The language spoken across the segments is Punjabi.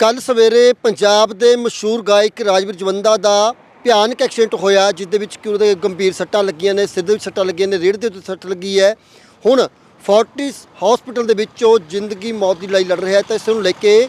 ਕੱਲ ਸਵੇਰੇ ਪੰਜਾਬ ਦੇ ਮਸ਼ਹੂਰ ਗਾਇਕ ਰਾਜਵੀਰ ਜਵੰਦਾ ਦਾ ਭਿਆਨਕ ਐਕਸੀਡੈਂਟ ਹੋਇਆ ਜਿਸ ਦੇ ਵਿੱਚ ਕਿ ਉਹਦੇ ਗੰਭੀਰ ਸੱਟਾਂ ਲੱਗੀਆਂ ਨੇ, ਸਿਰ ਦੇ ਵਿੱਚ ਸੱਟਾਂ ਲੱਗੀਆਂ ਨੇ ਰੀੜ੍ਹ ਦੇ ਉੱਤੇ ਸੱਟ ਲੱਗੀ ਹੈ। ਹੁਣ ਫੋਰਟਿਸ ਹਸਪੀਟਲ ਦੇ ਵਿੱਚ ਉਹ ਜ਼ਿੰਦਗੀ ਮੌਤ ਦੀ ਲੜਾਈ ਲੜ ਰਿਹਾ ਹੈ, ਤਾਂ ਇਸ ਨੂੰ ਲੈ ਕੇ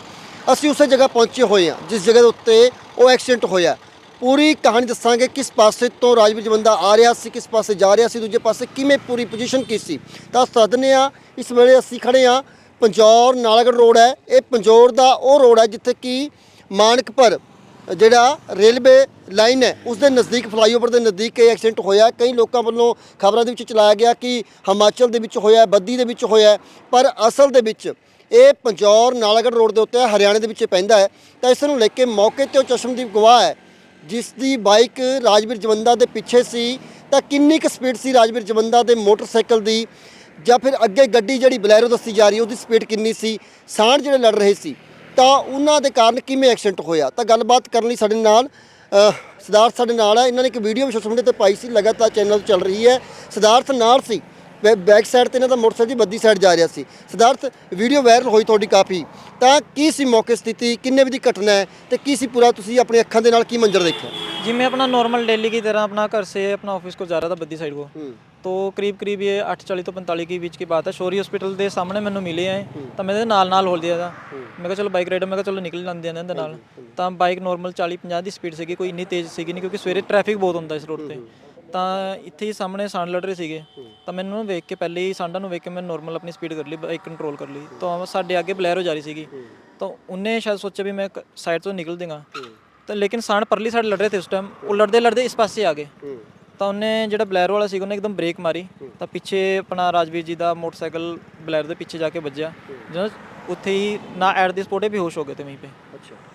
ਅਸੀਂ ਉਸੇ ਜਗ੍ਹਾ ਪਹੁੰਚੇ ਹੋਏ ਹਾਂ, ਜਿਸ ਜਗ੍ਹਾ ਦੇ ਉੱਤੇ ਉਹ ਐਕਸੀਡੈਂਟ ਹੋਇਆ। ਪੂਰੀ ਕਹਾਣੀ ਦੱਸਾਂਗੇ ਕਿਸ ਪਾਸੇ ਤੋਂ ਰਾਜਵੀਰ ਜਵੰਦਾ ਆ ਰਿਹਾ ਸੀ, ਕਿਸ ਪਾਸੇ ਜਾ ਰਿਹਾ ਸੀ, ਦੂਜੇ ਪਾਸੇ ਕਿਵੇਂ ਪੂਰੀ ਪੋਜੀਸ਼ਨ ਕੀ ਸੀ। ਤਾਂ ਸਦਨੇ ਆ ਇਸ ਵੇਲੇ ਅਸੀਂ ਖੜੇ ਆ ਪੰਜੌਰ ਨਾਲਾਗੜ੍ਹ ਰੋਡ ਹੈ। ਇਹ ਪੰਜੌਰ ਦਾ ਉਹ ਰੋਡ ਹੈ ਜਿੱਥੇ ਕਿ ਮਾਨਕਪੁਰ ਜਿਹੜਾ ਰੇਲਵੇ ਲਾਈਨ ਹੈ, ਉਸ ਦੇ ਨਜ਼ਦੀਕ, ਫਲਾਈਓਵਰ ਦੇ ਨਜ਼ਦੀਕ ਇਹ ਐਕਸੀਡੈਂਟ ਹੋਇਆ। ਕਈ ਲੋਕਾਂ ਵੱਲੋਂ ਖਬਰਾਂ ਦੇ ਵਿੱਚ ਚਲਾਇਆ ਗਿਆ ਕਿ ਹਿਮਾਚਲ ਦੇ ਵਿੱਚ ਹੋਇਆ, ਬੱਦੀ ਦੇ ਵਿੱਚ ਹੋਇਆ ਪਰ ਅਸਲ ਦੇ ਵਿੱਚ ਇਹ ਪੰਜੌਰ ਨਾਲਾਗੜ੍ਹ ਰੋਡ ਦੇ ਉੱਤੇ ਹਰਿਆਣੇ ਦੇ ਵਿੱਚ ਪੈਂਦਾ ਹੈ। ਤਾਂ ਇਸ ਨੂੰ ਲੈ ਕੇ ਮੌਕੇ ਤੇ ਉਹ ਚਸ਼ਮਦੀਪ ਗਵਾਹ ਹੈ ਜਿਸ ਦੀ ਬਾਈਕ ਰਾਜਵੀਰ ਜਵੰਦਾ ਦੇ ਪਿੱਛੇ ਸੀ। ਤਾਂ ਕਿੰਨੀ ਕੁ ਸਪੀਡ ਸੀ ਰਾਜਵੀਰ ਜਵੰਦਾ ਦੇ ਮੋਟਰਸਾਈਕਲ ਦੀ? ਜਾਂ ਫਿਰ ਅੱਗੇ ਗੱਡੀ ਜਿਹੜੀ ਬਲੈਰੋ ਦੱਸੀ ਜਾ ਰਹੀ ਹੈ ਉਹਦੀ ਸਪੀਡ ਕਿੰਨੀ ਸੀ ਸਾਂਢ ਜਿਹੜੇ ਲੜ ਰਹੇ ਸੀ ਤਾਂ ਉਹਨਾਂ ਦੇ ਕਾਰਨ ਕਿਵੇਂ ਐਕਸੀਡੈਂਟ ਹੋਇਆ ਤਾਂ ਗੱਲਬਾਤ ਕਰਨ ਲਈ ਸਾਡੇ ਨਾਲ ਅਹ, ਸਿਧਾਰਥ ਸਾਡੇ ਨਾਲ ਹੈ ਇਹਨਾਂ ਨੇ ਇੱਕ ਵੀਡੀਓ ਵੀ ਸੋਸ਼ਲ ਮੀਡੀਆ ਤੇ ਪਾਈ ਸੀ ਲਗਾਤਾਰ ਚੈਨਲ ਤੇ ਚੱਲ ਰਹੀ ਹੈ ਸਿਧਾਰਥ ਨਾਲ ਸੀ ਬੈ- ਬੈਕ ਸਾਈਡ ਤੇ ਇਹਨਾਂ ਦਾ ਮੋਟਰਸਾਈਕਲ ਦੀ ਬੱਦੀ ਸਾਈਡ ਜਾ ਰਿਹਾ ਸੀ ਸਿਧਾਰਥ ਵੀਡੀਓ ਵਾਇਰਲ ਹੋਈ ਤੁਹਾਡੀ ਕਾਫੀ ਤਾਂ ਕੀ ਸੀ ਮੌਕੇ ਸਥਿਤੀ ਕਿੰਨੇ ਵਜੇ ਦੀ ਘਟਨਾ ਹੈ ਤੇ ਕੀ ਸੀ ਪੂਰਾ ਤੁਸੀਂ ਆਪਣੀ ਅੱਖਾਂ ਦੇ ਨਾਲ ਕੀ ਮੰਜ਼ਰ ਦੇਖਿਆ जी मैं अपना नॉर्मल डेली की तरह अपना घर से अपना ऑफिस को जा रहा था बद्दी साइड को ਹੂੰ तो करीब करीब ये 8:40 ਤੋਂ 45 के बीच की बात है ਸ਼ੋਰੀ ਹਸਪੀਟਲ ਦੇ ਸਾਹਮਣੇ ਮੈਨੂੰ ਮਿਲੇ ਆਏ ਤਾਂ ਮੈਂ ਇਹਦੇ ਨਾਲ ਨਾਲ ਹੋਲ ਦਿਆ ਦਾ ਮੈਂ ਕਿਹਾ ਚਲੋ ਬਾਈਕ ਰਾਈਡਰ ਮੈਂ ਕਿਹਾ ਚਲੋ ਨਿਕਲ ਜਾਂਦੇ ਆ ਇਹਦੇ ਨਾਲ ਤਾਂ ਬਾਈਕ ਨਾਰਮਲ 40 50 ਦੀ ਸਪੀਡ ਸੀਗੀ ਕੋਈ ਇੰਨੀ ਤੇਜ਼ ਸੀਗੀ ਨਹੀਂ ਕਿਉਂਕਿ ਸਵੇਰੇ ਟ੍ਰੈਫਿਕ ਬਹੁਤ ਹੁੰਦਾ ਇਸ ਰੋਡ ਤੇ ਤਾਂ ਇੱਥੇ ਹੀ ਸਾਹਮਣੇ ਸਾਂਡ ਲੜ ਰਹੇ ਸੀਗੇ ਤਾਂ ਮੈਨੂੰ ਉਹਨੂੰ ਵੇਖ ਕੇ ਪਹਿਲੇ ਹੀ ਸਾਂਡਾ ਨੂੰ ਵੇਖ ਕੇ ਮੈਂ ਨਾਰਮਲ ਆਪਣੀ ਸਪੀਡ ਕਰ ਲਈ ਬਾਈਕ ਕੰਟਰੋਲ ਕਰ ਲਈ ਤਾਂ ਸਾਡੇ ਅੱਗੇ ਬਲੈਰੋ ਜਾ ਰਹੀ ਸੀਗੀ ਤਾਂ ਉਹਨੇ ਸ਼ਾਇਦ ਸੋਚਿਆ ਵੀ ਮੈਂ ਸਾਈਡ ਤੋਂ ਨਿਕਲ ਦੇਗਾ ਤਾਂ ਲੇਕਿਨ ਸਾਂਡ ਪਰਲੀ ਸਾਈਡ ਲੜ ਰਹੇ ਤੇ ਉਸ ਟਾਈਮ ਉਹ ਲੜਦੇ ਲੜਦੇ ਇਸ ਪਾਸੇ ਆ ਗਏ ਤਾਂ ਉਹਨੇ ਜਿਹੜਾ ਬਲੈਰ ਵਾਲਾ ਸੀ ਉਹਨੇ ਇੱਕਦਮ ਬ੍ਰੇਕ ਮਾਰੀ। ਤਾਂ ਪਿੱਛੇ ਆਪਣਾ ਰਾਜਵੀਰ ਜੀ ਦਾ ਮੋਟਰਸਾਈਕਲ ਬਲੈਰ ਦੇ ਪਿੱਛੇ ਜਾ ਕੇ ਵੱਜਿਆ। ਜਦੋਂ ਉੱਥੇ ਹੀ ਨਾ ਐਟ ਦੀ ਸਪੋਟੇ ਬੇਹੋਸ਼ ਹੋ ਗਏ ਤੇ वहीं पे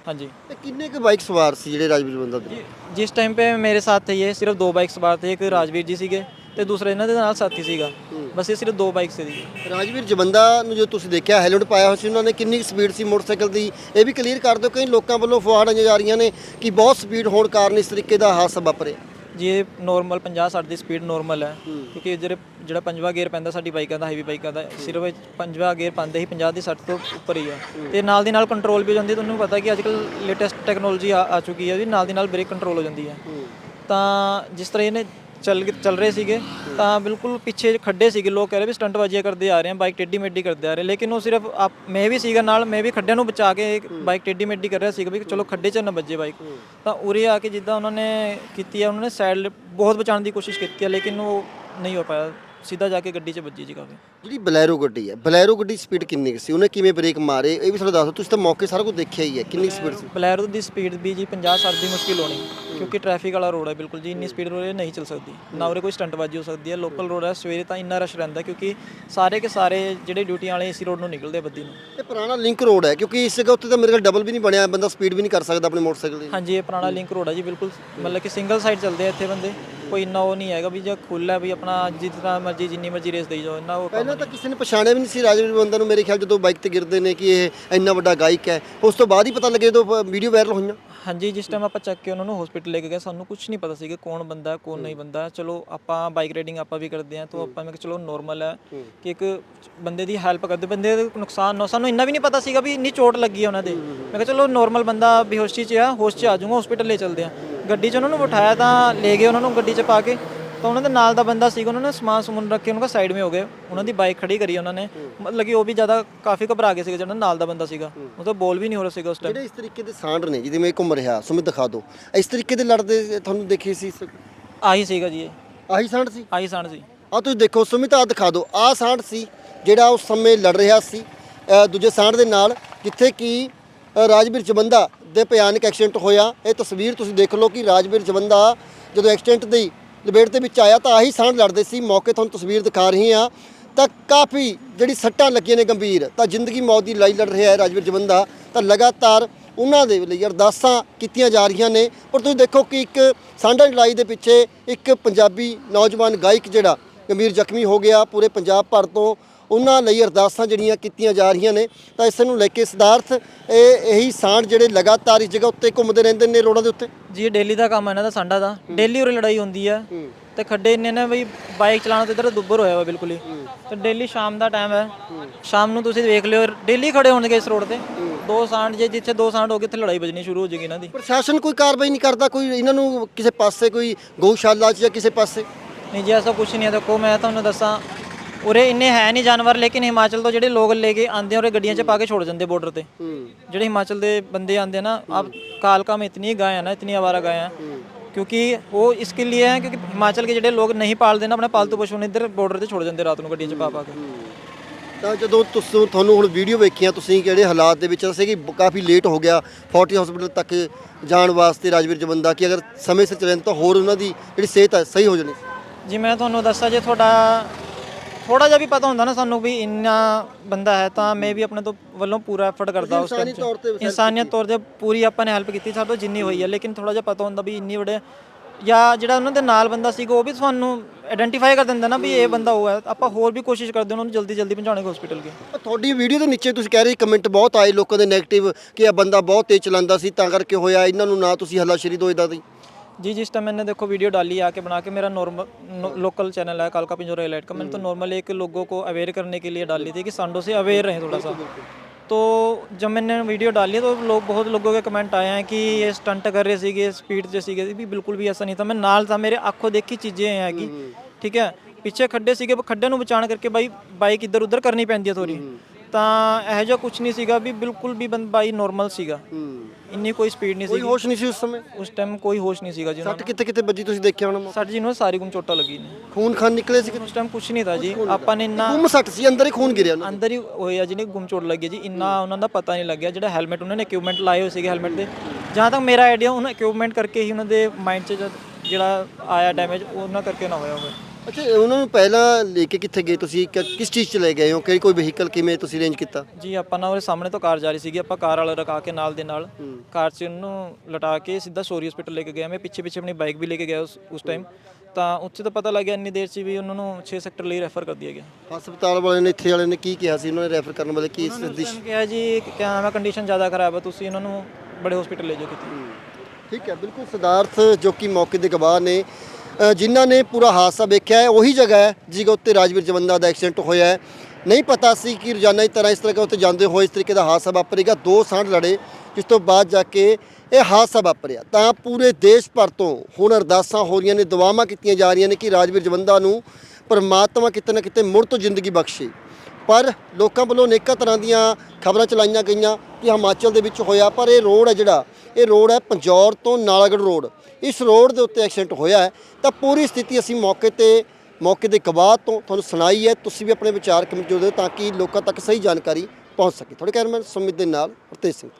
ਹਾਂਜੀ। ਤੇ ਕਿੰਨੇ ਕੁ ਬਾਈਕ ਸਵਾਰ ਸੀ ਜਿਹੜੇ ਰਾਜਵੀਰ ਬੰਦਾ ਦੇ जिस टाइम पे मेरे साथ थे ये सिर्फ दो बाइक सवार थे एक राजवीर जी ਸੀਗੇ ਤੇ ਦੂਸਰੇ ਇਹਨਾਂ ਦੇ ਨਾਲ ਸਾਥੀ ਸੀਗਾ। ਬਸ ਇਹ ਸਿਰਫ ਦੋ ਬਾਈਕ ਸੀ ਰਾਜਵੀਰ ਜਵੰਦਾ ਨੂੰ ਜੋ ਤੁਸੀਂ ਦੇਖਿਆ ਹੈਲਮਟ ਪਾਇਆ ਹੋਇਆ ਸੀ ਉਹਨਾਂ ਨੇ ਕਿੰਨੀ ਸਪੀਡ ਸੀ ਮੋਟਰਸਾਈਕਲ ਦੀ? ਇਹ ਵੀ ਕਲੀਅਰ ਕਰ ਦਿਓ ਕਈ ਲੋਕਾਂ ਵੱਲੋਂ ਫਵਾੜਾਂ ਜਾ ਰਹੀਆਂ ਨੇ ਕਿ ਬਹੁਤ ਸਪੀਡ ਹੋਣ ਕਾਰਨ ਇਸ ਤਰੀਕੇ ਦਾ ਹਾਦਸਾ ਵਾਪਰਿਆ। ਜੀ ਨਾਰਮਲ 50 60 ਦੀ ਸਪੀਡ ਨਾਰਮਲ ਹੈ ਕਿਉਂਕਿ ਜਿਹੜੇ ਜਿਹੜਾ ਪੰਜਵਾਂ ਗੇਅਰ ਪੈਂਦਾ ਸਾਡੀ ਬਾਈਕਾਂ ਦਾ ਹੈਵੀ ਬਾਈਕਾਂ ਦਾ ਸਿਰਫ ਪੰਜਵਾਂ ਗੇਅਰ ਪਾਉਂਦੇ ਹੀ 50 ਦੀ 60 ਤੋਂ ਉੱਪਰ ਹੀ ਹੈ। ਤੇ ਨਾਲ ਦੀ ਨਾਲ ਕੰਟਰੋਲ ਵੀ ਹੋ ਜਾਂਦੀ ਤੁਹਾਨੂੰ ਪਤਾ ਕਿ ਅੱਜਕੱਲ ਲੇਟੈਸਟ ਟੈਕਨੋਲੋਜੀ ਆ ਚੁੱਕੀ ਹੈ ਵੀ ਨਾਲ ਦੀ ਨਾਲ ਬ੍ਰੇਕ ਕੰਟਰੋਲ ਹੋ ਜਾਂਦੀ ਹੈ। ਤਾਂ ਜਿਸ ਤਰ੍ਹਾਂ ਇਹਨੇ ਚੱਲ ਚੱਲ ਰਹੇ ਸੀਗੇ ਤਾਂ ਬਿਲਕੁਲ ਪਿੱਛੇ ਖੱਡੇ ਸੀਗੇ। ਲੋਕ ਕਹਿ ਰਹੇ ਵੀ ਸਟੰਟ ਬਾਜ਼ੀਆਂ ਕਰਦੇ ਆ ਰਹੇ ਆ ਬਾਈਕ ਟੇਢੀ ਮੇਢੀ ਕਰਦੇ ਆ ਰਹੇ। ਲੇਕਿਨ ਉਹ ਸਿਰਫ ਆਪ ਮੈਂ ਵੀ ਸੀਗਾ ਨਾਲ ਮੈਂ ਵੀ ਖੱਡਿਆਂ ਨੂੰ ਬਚਾ ਕੇ ਬਾਈਕ ਟੇਢੀ ਮੇਢੀ ਕਰ ਰਿਹਾ ਸੀਗਾ ਵੀ ਚਲੋ ਖੱਡੇ 'ਚ ਨਾ ਵੱਜੇ ਬਾਈਕ। ਤਾਂ ਉਰੇ ਆ ਕੇ ਜਿੱਦਾਂ ਉਹਨਾਂ ਨੇ ਕੀਤੀ ਹੈ ਉਹਨਾਂ ਨੇ ਸਾਈਡ ਬਹੁਤ ਬਚਾਉਣ ਦੀ ਕੋਸ਼ਿਸ਼ ਕੀਤੀ ਹੈ ਲੇਕਿਨ ਉਹ ਨਹੀਂ ਹੋ ਪਾਇਆ। ਸਿੱਧਾ ਜਾ ਕੇ ਗੱਡੀ 'ਚ ਵੱਜੀ ਜੀ ਕਾਫੀ। ਜਿਹੜੀ ਬਲੈਰੋ ਗੱਡੀ ਹੈ ਬਲੈਰੋ ਗੱਡੀ ਸਪੀਡ ਕਿੰਨੀ ਕੁ ਸੀ? ਉਹਨੇ ਕਿਵੇਂ ਬ੍ਰੇਕ ਮਾਰੇ? ਇਹ ਵੀ ਥੋੜਾ ਦੱਸੋ ਤੁਸੀਂ ਤਾਂ ਮੌਕੇ ਸਾਰਾ ਕੁਝ ਦੇਖਿਆ ਹੀ ਹੈ ਕਿੰਨੀ ਸਪੀਡ ਸੀ? ਬਲੈਰੋ ਦੀ ਸਪੀਡ ਵੀ ਜੀ 50 60 ਦੀ ਮੁਸ਼ਕਿਲ ਹੋਣੀ। ਕਿਉਂਕਿ ਟ੍ਰੈਫਿਕ ਵਾਲਾ ਰੋਡ ਹੈ ਬਿਲਕੁਲ ਜੀ ਇੰਨੀ ਸਪੀਡ ਰੋਡ ਨਹੀਂ ਚੱਲ ਸਕਦੀ। ਨਾ ਉਰੇ ਕੋਈ ਸਟੰਟਬਾਜ਼ੀ ਹੋ ਸਕਦੀ ਹੈ ਲੋਕਲ ਰੋਡ ਹੈ ਸਵੇਰੇ ਤਾਂ ਇੰਨਾ ਰਸ਼ ਰਹਿੰਦਾ ਕਿਉਂਕਿ ਸਾਰੇ ਕੇ ਸਾਰੇ ਜਿਹੜੇ ਡਿਊਟੀਆਂ ਵਾਲੇ ਇਸੇ ਰੋਡ ਨੂੰ ਨਿਕਲਦੇ ਆ ਬੱਦੀ ਨੂੰ। ਇਹ ਪੁਰਾਣਾ ਲਿੰਕ ਰੋਡ ਹੈ ਕਿਉਂਕਿ ਇਸ ਜਗ੍ਹਾ ਉੱਤੇ ਤਾਂ ਮੇਰੇ ਕੋਲ ਡਬਲ ਵੀ ਨਹੀਂ ਬਣਿਆ ਬੰਦਾ ਸਪੀਡ ਵੀ ਨਹੀਂ ਕਰ ਸਕਦਾ ਆਪਣੇ ਮੋਟਰਸਾਈਕਲ ਦੀ। ਹਾਂਜੀ ਇਹ ਪੁਰਾਣਾ ਲਿੰਕ ਰੋਡ ਹੈ ਜੀ ਬਿਲਕੁਲ ਮਤਲਬ ਕਿ ਸਿੰਗਲ ਸਾਈਡ ਚੱਲਦੇ ਆ ਇੱਥੇ ਬੰਦੇ। ਕੋਈ ਇੰਨਾ ਉਹ ਨਹੀਂ ਹੈਗਾ ਵੀ ਜੇ ਖੁੱਲ੍ਹਾ ਵੀ ਆਪਣਾ ਤਰ੍ਹਾਂ ਮਰਜ਼ੀ ਜਿੰਨੀ ਮਰਜ਼ੀ ਰੇਸ ਦੇਈ ਜਾਓ ਇੰਨਾ ਉਹ ਕੰਮ ਪਹਿਲਾਂ ਤਾਂ ਕਿਸੇ ਨੇ ਪਛਾਣਿਆ ਵੀ ਨਹੀਂ ਸੀ ਰਾਜਵੀਰ ਬੰਦਾ ਨੂੰ ਮੇਰੇ ਖਿਆਲ ਜਦੋਂ ਬਾਈਕ ਤੇ ਗਿਰਦੇ ਨੇ ਕਿ ਇਹ ਇੰਨਾ ਵੱਡਾ ਗਾਇਕ ਹੈ। ਉਸ ਤੋਂ ਬਾਅਦ ਹੀ ਪਤਾ ਲੱਗੇ ਜਦੋਂ ਵੀਡੀਓ ਵਾਇਰਲ ਹੋਈਆਂ। ਹਾਂਜੀ ਜਿਸ ਟਾਈਮ ਆਪਾਂ ਚੱਕ ਕੇ ਉਹਨਾਂ ਨੂੰ ਹਸਪੀਟਲ ਲੈ ਕੇ ਗਏ ਸਾਨੂੰ ਕੁਝ ਨਹੀਂ ਪਤਾ ਸੀ ਕਿ ਕੌਣ ਬੰਦਾ ਹੈ ਕੌਣ ਨਹੀਂ ਬੰਦਾ। ਹੈ। ਚਲੋ ਆਪਾਂ ਬਾਈਕ ਰਾਈਡਿੰਗ ਆਪਾਂ ਵੀ ਕਰਦੇ ਹਾਂ ਤਾਂ ਆਪਾਂ ਮੈਂ ਕਿਹਾ ਚਲੋ ਨਾਰਮਲ ਹੈ ਕਿ ਇੱਕ ਬੰਦੇ ਦੀ ਹੈਲਪ ਕਰਦੇ ਬੰਦੇ ਦਾ ਨੁਕਸਾਨ ਨਾ ਸਾਨੂੰ ਇੰਨਾ ਵੀ ਨਹੀਂ ਪਤਾ ਸੀਗਾ ਵੀ ਇੰਨੀ ਚੋਟ ਲੱਗੀ ਹੈ ਉਹਨਾਂ ਦੇ। ਮੈਂ ਕਿਹਾ ਚਲੋ ਨਾਰਮਲ ਬੰਦਾ ਬੇਹੋਸ਼ੀ 'ਚ ਆ ਹੋਸ਼ 'ਚ ਆ ਜਾਊਗਾ ਹਸਪੀਟਲ ਲੈ ਚਲਦੇ ਆ ਗੱਡੀ 'ਚ ਉਹਨਾਂ ਨੂੰ ਬਿਠਾਇਆ ਤਾਂ ਲੈ ਗਏ ਉਹਨਾਂ ਨੂੰ ਗੱਡੀ 'ਚ ਪਾ ਕੇ ਤਾਂ ਉਹਨਾਂ ਦੇ ਨਾਲ ਦਾ ਬੰਦਾ ਸੀਗਾ ਉਹਨਾਂ ਨੇ ਸਮਾਨ ਸਮੂਨ ਰੱਖ ਕੇ ਉਹਨਾਂ ਦਾ ਸਾਈਡ ਮੇ ਹੋ ਗਏ। ਉਹਨਾਂ ਦੀ ਬਾਈਕ ਖੜੀ ਕਰੀ ਉਹਨਾਂ ਨੇ। ਮਤਲਬ ਕਿ ਉਹ ਵੀ ਜ਼ਿਆਦਾ ਕਾਫੀ ਘਬਰਾ ਗਏ ਸੀਗੇ ਜਿਹੜਾ ਨਾਲ ਦਾ ਬੰਦਾ ਸੀਗਾ। ਉਹ ਤਾਂ ਬੋਲ ਵੀ ਨਹੀਂ ਹੋ ਰਿਹਾ ਸੀਗਾ ਉਸ ਟਾਈਮ ਜਿਹੜੇ ਇਸ ਤਰੀਕੇ ਦੇ ਸਾਂਢ ਨੇ ਜਿਹਦੇ ਮੈਂ ਘੁੰਮ ਰਿਹਾ ਸੁਮਿਤ ਦਿਖਾ ਦਿਓ। ਇਸ ਤਰੀਕੇ ਦੇ ਲੜਦੇ ਤੁਹਾਨੂੰ ਦੇਖੇ ਸੀ ਆਹੀ ਸੀਗਾ ਜੀ ਇਹ। ਆਹੀ ਸਾਂਢ ਸੀ? ਆਹੀ ਸਾਨ ਸੀ। ਆ ਤੁਸੀਂ ਦੇਖੋ ਸੁਮਿਤ ਆ ਦਿਖਾ ਦਿਓ। ਆ ਸਾਂਢ ਸੀ ਜਿਹੜਾ ਉਸ ਸਮੇਂ ਲੜ ਰਿਹਾ ਸੀ ਦੂਜੇ ਸਾਂਢ ਦੇ ਨਾਲ ਜਿੱਥੇ ਕਿ ਰਾਜਵੀਰ ਜਵੰਦਾ ਦੇ ਭਿਆਨਕ ਐਕਸੀਡੈਂਟ ਹੋਇਆ। ਇਹ ਤਸਵੀਰ ਤੁਸੀਂ ਦੇਖ ਲਓ ਕਿ ਰਾਜਵੀਰ ਜਵੰਦਾ ਜਦੋਂ ਐਕਸੀਡੈਂਟ ਦੀ ਲਪੇਟ ਦੇ ਵਿੱਚ ਆਇਆ ਤਾਂ ਆਹੀ ਸਾਂਢ ਲੜਦੇ ਸੀ। ਮੌਕੇ ਤੁਹਾਨੂੰ ਤਸਵੀਰ ਦਿਖਾ ਰਹੀ ਹਾਂ। ਤਾਂ ਕਾਫੀ ਜਿਹੜੀ ਸੱਟਾਂ ਲੱਗੀਆਂ ਨੇ ਗੰਭੀਰ, ਤਾਂ ਜ਼ਿੰਦਗੀ ਮੌਤ ਦੀ ਲੜਾਈ ਲੜ ਰਿਹਾ ਹੈ ਰਾਜਵੀਰ ਜਵੰਦਾ। ਤਾਂ ਲਗਾਤਾਰ ਉਹਨਾਂ ਦੇ ਲਈ ਅਰਦਾਸਾਂ ਕੀਤੀਆਂ ਜਾ ਰਹੀਆਂ ਨੇ। ਪਰ ਤੁਸੀਂ ਦੇਖੋ ਕਿ ਇੱਕ ਸਾਂਢਾ ਲੜਾਈ ਦੇ ਪਿੱਛੇ ਇੱਕ ਪੰਜਾਬੀ ਨੌਜਵਾਨ ਗਾਇਕ ਜਿਹੜਾ ਗੰਭੀਰ ਜ਼ਖਮੀ ਹੋ ਗਿਆ। ਪੂਰੇ ਪੰਜਾਬ ਭਰ ਤੋਂ ਉਹਨਾਂ ਲਈ ਅਰਦਾਸਾਂ ਜਿਹੜੀਆਂ ਕੀਤੀਆਂ ਜਾ ਰਹੀਆਂ ਨੇ ਤਾਂ ਇਸ ਨੂੰ ਲੈ ਕੇ ਸਿਧਾਰਥ ਇਹ ਇਹੀ ਸਾਂਢ ਜਿਹੜੇ ਲਗਾਤਾਰ ਇਸ ਜਗ੍ਹਾ ਉੱਤੇ ਘੁੰਮਦੇ ਰਹਿੰਦੇ ਨੇ ਰੋਡਾਂ ਦੇ ਉੱਤੇ? ਜੀ ਇਹ ਡੇਲੀ ਦਾ ਕੰਮ ਹੈ ਇਹਨਾਂ ਦਾ ਸਾਂਡਾ ਦਾ। ਡੇਲੀ ਉਰੇ ਲੜਾਈ ਹੁੰਦੀ ਹੈ। ਤੇ ਖੱਡੇ ਇੰਨੇ ਨੇ ਬਈ ਬਾਈਕ ਚਲਾਉਣਾ ਤੇ ਇਧਰ ਦੁੱਬਰ ਹੋਇਆ ਵਾ ਬਿਲਕੁਲ ਹੀ। ਤੇ ਡੇਲੀ ਸ਼ਾਮ ਦਾ ਟਾਈਮ ਹੈ। ਸ਼ਾਮ ਨੂੰ ਤੁਸੀਂ ਵੇਖ ਲਿਓ ਡੇਲੀ ਖੜੇ ਹੋਣਗੇ ਇਸ ਰੋਡ ਤੇ। ਦੋ ਸਾਂਡ ਜੇ ਜਿੱਥੇ ਦੋ ਸਾਂਡ ਹੋ ਗਏ ਉੱਥੇ ਲੜਾਈ ਵੱਜਣੀ ਸ਼ੁਰੂ ਹੋ ਜਾਏਗੀ ਇਹਨਾਂ ਦੀ। ਪ੍ਰਸ਼ਾਸਨ ਕੋਈ ਕਾਰਵਾਈ ਨਹੀਂ ਕਰਦਾ ਕੋਈ ਇਹਨਾਂ ਨੂੰ ਕਿਸੇ ਪਾਸੇ ਕੋਈ ਗਊਸ਼ਾਲਾ 'ਚ ਜਾਂ ਕਿਸੇ ਪਾਸੇ? ਨਹੀਂ ਜੀ ਐਸਾ ਕੁਝ ਨਹੀਂ ਹੈ। ਦੇਖੋ ਮੈਂ ਤੁਹਾਨੂੰ ਦੱਸਾਂ ਉਰੇ ਇੰਨੇ ਹੈ ਨਹੀਂ ਜਾਨਵਰ ਲੇਕਿਨ ਹਿਮਾਚਲ ਤੋਂ ਜਿਹੜੇ ਲੋਕ ਲੈ ਕੇ ਆਉਂਦੇ ਉਰੇ ਗੱਡੀਆਂ 'ਚ ਪਾ ਕੇ ਛੋੜ ਜਾਂਦੇ ਬਾਰਡਰ ਤੇ। ਜਿਹੜੇ ਹਿਮਾਚਲ ਦੇ ਬੰਦੇ ਆਉਂਦੇ ਨਾ ਆਪ ਕਾਲਕਾ ਮੇ ਇਤਨੀ ਗਾਇਆ ਨਾ ਇਤਨੀ ਆਵਾਰਾ ਗਾਇਆ ਉਹ ਇਸ इसके लिए है क्योंकि हिमाचल के ਜਿਹੜੇ ਲੋਕ ਨਹੀਂ ਪਾਲਦੇ ਨਾ ਆਪਣੇ ਪਾਲਤੂ ਪਸ਼ੂ ਨੂੰ ਇੱਧਰ ਬਾਰਡਰ ਤੇ ਛੋੜ ਜਾਂਦੇ ਰਾਤ ਨੂੰ ਗੱਡੀਆਂ 'ਚ ਪਾ ਪਾ ਕੇ। ਤਾਂ ਜਦੋਂ ਤੁਸੀਂ ਤੁਹਾਨੂੰ ਹੁਣ ਵੀਡੀਓ ਵੇਖੀਆਂ ਤੁਸੀਂ ਕਿਹੜੇ ਹਾਲਾਤ ਦੇ ਵਿੱਚ ਦੱਸੇ ਕਿ ਕਾਫੀ ਲੇਟ ਹੋ ਗਿਆ 40 ਹਸਪੀਟਲ ਤੱਕ ਜਾਣ ਵਾਸਤੇ ਰਾਜਵੀਰ ਜਵੰਦਾ ਕਿ ਅਗਰ ਸਮੇਂ ਸਿਰ ਚਲੇ ਤਾਂ ਹੋਰ ਉਹਨਾਂ ਦੀ ਜਿਹੜੀ ਸਿਹਤ ਹੈ ਸਹੀ ਹੋ ਜਾਣੀ। ਜੀ ਮੈਂ ਤੁਹਾਨੂੰ ਦੱਸਾਂ ਜੇ ਤੁਹਾਡਾ ਥੋੜਾ ਜਿਹਾ ਵੀ ਪਤਾ ਹੁੰਦਾ ਨਾ ਸਾਨੂੰ ਵੀ ਇੰਨਾ ਬੰਦਾ ਹੈ ਤਾਂ ਮੈਂ ਵੀ ਆਪਣੇ ਤੋਂ ਵੱਲੋਂ ਪੂਰਾ ਐਫਰਟ ਕਰਦਾ ਉਸ ਇਨਸਾਨੀ ਤੌਰ ਤੇ ਟਾਈਮ ਇਨਸਾਨੀਅਤ ਤੌਰ ਤੇ ਪੂਰੀ ਆਪਾਂ ਨੇ ਹੈਲਪ ਕੀਤੀ ਸਾਡੇ ਤੋਂ ਜਿੰਨੀ ਹੋਈ ਹੈ ਲੇਕਿਨ ਥੋੜਾ ਜਿਹਾ ਪਤਾ ਹੁੰਦਾ ਵੀ ਇੰਨੀ ਵੱਡੇ ਜਾਂ ਜਿਹੜਾ ਉਹਨਾਂ ਦੇ ਨਾਲ ਬੰਦਾ ਸੀਗਾ ਉਹ ਵੀ ਤੁਹਾਨੂੰ ਆਇਡੈਂਟੀਫਾਈ ਕਰ ਦਿੰਦਾ ਨਾ ਵੀ ਇਹ ਬੰਦਾ ਉਹ ਹੈ। ਆਪਾਂ ਹੋਰ ਵੀ ਕੋਸ਼ਿਸ਼ ਕਰਦੇ ਉਹਨਾਂ ਨੂੰ ਜਲਦੀ ਜਲਦੀ ਪਹੁੰਚਾਉਣੇ ਹਸਪੀਟਲ ਕੇ ਤੁਹਾਡੀ ਵੀਡੀਓ ਦੇ ਨੀਚੇ ਤੁਸੀਂ ਕਹਿ ਰਹੇ ਕਮੈਂਟ ਬਹੁਤ ਆਏ ਲੋਕਾਂ ਦੇ 네ਗੇਟਿਵ ਕਿ ਇਹ ਬੰਦਾ ਬਹੁਤ ਤੇਜ਼ ਚਲਾਉਂਦਾ ਸੀ ਤਾਂ ਕਰਕੇ ਹੋਇਆ ਇਹਨਾਂ ਨੂੰ ਨਾ ਤੁਸੀਂ ਹੱਲਾਸ਼ੇਰੀ ਦੋ ਇਦਾਂ ਦੀ। जी जिस टाइम मैंने देखो वीडियो डाली आके बना के मेरा नॉर्मल लोकल चैनल है कालका पिंजोरा एलाइट का मैंने तो नॉर्मल एक लोगों को अवेयर करने के लिए डाली थी कि सांडों से अवेयर रहें थोड़ा सा तो जब मैंने वीडियो डाली तो लोग बहुत लोगों के कमेंट आए हैं कि ये स्टंट कर रहे ਸੀਗੇ स्पीड से ਸੀਗੇ ਵੀ ਬਿਲਕੁਲ ਵੀ ਐਸਾ ਨਹੀਂ था मैं ਨਾਲ था मेरे आंखों देखी चीज़ें हैं कि ਠੀਕ ਹੈ ਪਿੱਛੇ ਖੱਡੇ ਸੀਗੇ ਉਹ ਖੱਡੇ ਨੂੰ ਬਚਾਉਣ ਕਰਕੇ ਬਾਈ ਬਾਈਕ ਇੱਧਰ ਉੱਧਰ ਕਰਨੀ ਪੈਂਦੀ ਹੈ ਥੋੜੀ ਤਾਂ ਇਹੋ ਜਿਹਾ ਕੁਝ ਨਹੀਂ ਸੀਗਾ ਵੀ ਬਿਲਕੁਲ ਵੀ ਬੰਦ ਬਾਈ ਨਾਰਮਲ ਸੀਗਾ ਇੰਨੀ ਕੋਈ ਸਪੀਡ ਨਹੀਂ ਕੋਈ ਸੀ ਹੋਸ਼ ਨਹੀਂ ਸੀ ਉਸ ਸਮੇਂ? ਉਸ ਟਾਈਮ ਕੋਈ ਹੋਸ਼ ਨਹੀਂ ਸੀਗਾ ਜੀ ਉਹਨਾਂ ਸੱਟ ਕਿੱਥੇ ਕਿੱਥੇ ਵੱਜੀ ਤੁਸੀਂ ਦੇਖਿਆ ਹੋਣਾ ਸੱਟ ਜੀ ਨੂੰ ਸਾਰੀ ਗੁੰਮ ਚੋਟਾਂ ਲੱਗੀ ਨੇ। ਖੂਨ ਖਾਨ ਨਿਕਲੇ ਸੀ ਉਸ ਟਾਈਮ ਕੁਝ ਨਹੀਂ था ਜੀ। ਆਪਾਂ ਨੇ ਇੰਨਾ ਗੁੰਮ ਸੱਟ ਸੀ ਅੰਦਰ ਹੀ ਖੂਨ ਗਿਰਿਆ ਉਹਨਾਂ ਅੰਦਰ ਹੀ ਹੋਇਆ ਜਿਹਨੇ ਗੁੰਮ ਚੋਟ ਲੱਗੀ ਜੀ। ਇੰਨਾ ਉਹਨਾਂ ਦਾ ਪਤਾ ਨਹੀਂ ਲੱਗਿਆ ਜਿਹੜਾ ਹੈਲਮਟ ਉਹਨਾਂ ਨੇ ਇਕਵਿਪਮੈਂਟ ਲਾਏ ਹੋਏ ਸੀਗੇ ਹੈਲਮਟ ਦੇ ਜਹਾਂ ਤੱਕ ਮੇਰਾ ਆਈਡੀਆ ਉਹਨਾਂ ਇਕਵਿਪਮੈਂਟ ਕਰਕੇ ਹੀ ਉਹਨਾਂ ਦੇ ਮਾਈਂਡ 'ਚ ਜਦ ਜਿਹੜਾ ਆਇਆ ਡੈਮੇਜ ਉਹਨਾਂ ਕਰਕੇ ਨਾ ਹੋਇਆ ਹੋਵੇ। ਅੱਛਾ ਉਹਨਾਂ ਨੂੰ ਪਹਿਲਾਂ ਲੈ ਕੇ ਕਿੱਥੇ ਗਏ ਤੁਸੀਂ? ਕਿ- ਕਿਸ ਚੀਜ਼ 'ਚ ਲੈ ਗਏ ਹੋ? ਕਿਹੜੀ ਕੋਈ ਵਹੀਕਲ ਕਿਵੇਂ ਤੁਸੀਂ ਅਰੇਂਜ ਕੀਤਾ? ਜੀ ਆਪਾਂ ਨਾ ਉਹਦੇ ਸਾਹਮਣੇ ਤੋਂ ਕਾਰ ਜਾ ਰਹੀ ਸੀਗੀ ਆਪਾਂ ਕਾਰ ਵਾਲਾ ਰਕਾ ਕੇ ਨਾਲ ਦੇ ਨਾਲ ਕਾਰ 'ਚ ਉਹਨੂੰ ਲਟਾ ਕੇ ਸਿੱਧਾ ਸੋਰੀ ਹਸਪੀਟਲ ਲੈ ਕੇ ਗਿਆ ਮੈਂ ਪਿੱਛੇ ਪਿੱਛੇ ਆਪਣੀ ਬਾਈਕ ਵੀ ਲੈ ਕੇ ਗਿਆ ਉਸ ਉਸ ਟਾਈਮ ਤਾਂ ਉੱਥੇ ਤਾਂ ਪਤਾ ਲੱਗਿਆ ਇੰਨੀ ਦੇਰ 'ਚ ਵੀ ਉਹਨਾਂ ਨੂੰ 6 ਸੈਕਟਰ ਲਈ ਰੈਫਰ ਕਰ ਦਿਆ ਗਿਆ ਹਸਪਤਾਲ ਵਾਲਿਆਂ ਨੇ ਇੱਥੇ ਵਾਲਿਆਂ ਨੇ ਕੀ ਕਿਹਾ ਸੀ? ਉਹਨਾਂ ਨੇ ਰੈਫਰ ਕਰਨ ਵਾਲੇ ਕੀ ਸਦਿਸ਼? ਟਾਈਮ ਕਿਹਾ ਜੀ ਕਿ ਕਿਆ ਨਾਮ ਹੈ ਕੰਡੀਸ਼ਨ ਜ਼ਿਆਦਾ ਖਰਾਬ ਹੈ ਤੁਸੀਂ ਇਹਨਾਂ ਨੂੰ ਬੜੇ ਹਸਪੀਟਲ ਲੈ ਜਾਓ ਕਿਤੇ। ਠੀਕ ਹੈ ਬਿਲਕੁਲ ਸਿਧਾਰਥ ਜੋ ਕਿ ਮੌਕੇ ਦੇ ਗਵਾਹ ਨੇ ਜਿਨ੍ਹਾਂ ਨੇ ਪੂਰਾ ਹਾਦਸਾ ਵੇਖਿਆ ਹੈ, ਉਹੀ ਜਗ੍ਹਾ ਹੈ ਜਿਹਦੇ ਉੱਤੇ ਰਾਜਵੀਰ ਜਵੰਦਾ ਦਾ ਐਕਸੀਡੈਂਟ ਹੋਇਆ ਹੈ। ਨਹੀਂ ਪਤਾ ਸੀ ਕਿ ਰੋਜ਼ਾਨਾ ਇਸ ਤਰ੍ਹਾਂ ਇਸ ਤਰ੍ਹਾਂ ਉੱਤੇ ਜਾਂਦੇ ਹੋਏ ਇਸ ਤਰੀਕੇ ਦਾ ਹਾਦਸਾ ਵਾਪਰੇਗਾ। ਦੋ ਸਾਂਢ ਲੜੇ ਜਿਸ ਤੋਂ ਬਾਅਦ ਜਾ ਕੇ ਇਹ ਹਾਦਸਾ ਵਾਪਰਿਆ। ਤਾਂ ਪੂਰੇ ਦੇਸ਼ ਭਰ ਤੋਂ ਹੁਣ ਅਰਦਾਸਾਂ ਹੋ ਰਹੀਆਂ ਨੇ, ਦੁਆਵਾਂ ਕੀਤੀਆਂ ਜਾ ਰਹੀਆਂ ਨੇ ਕਿ ਰਾਜਵੀਰ ਜਵੰਦਾ ਨੂੰ ਪਰਮਾਤਮਾ ਕਿਤੇ ਨਾ ਕਿਤੇ ਮੁੜ ਤੋਂ ਜ਼ਿੰਦਗੀ ਬਖਸ਼ੇ। ਪਰ ਲੋਕਾਂ ਵੱਲੋਂ ਅਨੇਕਾਂ ਤਰ੍ਹਾਂ ਦੀਆਂ ਖਬਰਾਂ ਚਲਾਈਆਂ ਗਈਆਂ ਕਿ ਹਿਮਾਚਲ ਦੇ ਵਿੱਚ ਹੋਇਆ, ਪਰ ਇਹ ਰੋਡ ਹੈ ਜਿਹੜਾ, ਇਹ ਰੋਡ ਹੈ ਪੰਜੌਰ ਤੋਂ ਨਾਲਾਗੜ੍ਹ ਰੋਡ। ਇਸ ਰੋਡ ਦੇ ਉੱਤੇ ਐਕਸੀਡੈਂਟ ਹੋਇਆ ਹੈ, ਤਾਂ ਪੂਰੀ ਸਥਿਤੀ ਅਸੀਂ ਮੌਕੇ ਤੇ, ਮੌਕੇ ਦੇ ਗਵਾਹ ਤੋਂ ਤੁਹਾਨੂੰ ਸੁਣਾਈ ਹੈ। ਤੁਸੀਂ ਵੀ ਆਪਣੇ ਵਿਚਾਰ ਕਮੈਂਟ ਦਿਓ ਤਾਂ ਕਿ ਲੋਕਾਂ ਤੱਕ ਸਹੀ ਜਾਣਕਾਰੀ ਪਹੁੰਚ ਸਕੇ। ਤੁਹਾਡੇ ਕੈਮਰਾਮੈਨ ਸੁਮਿਤ ਦੇ ਨਾਲ ਹਰਤੇਜ ਸਿੰਘ।